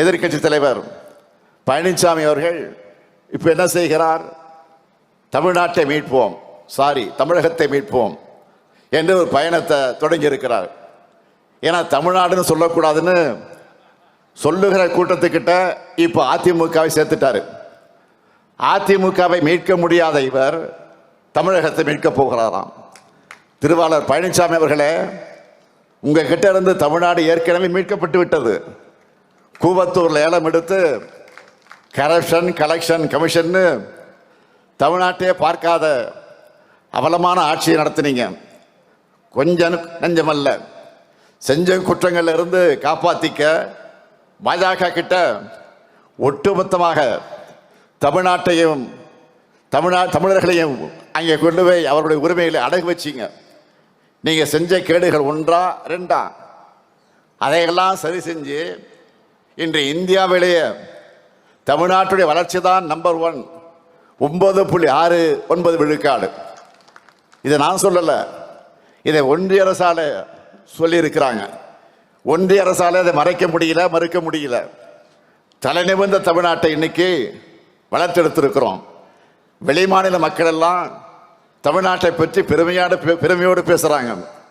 எதிர்க்கட்சி தலைவர் பழனிசாமி அவர்கள் இப்போ என்ன செய்கிறார்? தமிழ்நாட்டை மீட்போம். சாரி தமிழகத்தை மீட்போம் என்று ஒரு பயணத்தை தொடங்கி இருக்கிறார் ஏன்னா தமிழ்நாடுன்னு சொல்லக்கூடாதுன்னு சொல்லுகிற கூட்டத்துக்கிட்ட இப்போ அதிமுகவை சேர்த்துட்டாரு. அதிமுகவை மீட்க முடியாத இவர் தமிழகத்தை மீட்க போகிறாராம். திருவாளர் பழனிசாமி அவர்களே உங்ககிட்ட இருந்து தமிழ்நாடு ஏற்கனவே மீட்கப்பட்டு விட்டது. கூவத்தூரில் ஏலம் எடுத்து கரப்ஷன் கலெக்ஷன் கமிஷன்னு தமிழ்நாட்டையே பார்க்காத அவலமான ஆட்சியை நடத்தினீங்க. கொஞ்சம் நஞ்சமல்ல. செஞ்ச குற்றங்கள்ல இருந்து காப்பாத்திக்க பாஜக கிட்ட ஒட்டுமொத்தமாக தமிழ்நாட்டையும் தமிழ்நா தமிழர்களையும் அங்கே கொண்டு போய் அவருடைய உரிமைகளை அடகு வச்சிங்க. நீங்கள் செஞ்ச கேடுகள் ஒன்றா ரெண்டா அதையெல்லாம் சரி செஞ்சு இன்று இந்தியாவிலேயே தமிழ்நாட்டுடைய வளர்ச்சி தான் நம்பர் ஒன் ஒன்பது புள்ளி ஆறு ஒன்பது விழுக்காடு. இதை நான் சொல்லலை. இதை ஒன்றிய அரசால் சொல்லியிருக்கிறாங்க. ஒன்றிய அரசால் இதை மறைக்க முடியல மறுக்க முடியல. தலைநிமிர்ந்த தமிழ்நாட்டை இன்னைக்கு வளர்த்தெடுத்திருக்கிறோம். வெளிமாநில மக்கள் எல்லாம் தமிழ்நாட்டை பற்றி பெருமையோடு பெருமையோடு பேசுகிறாங்க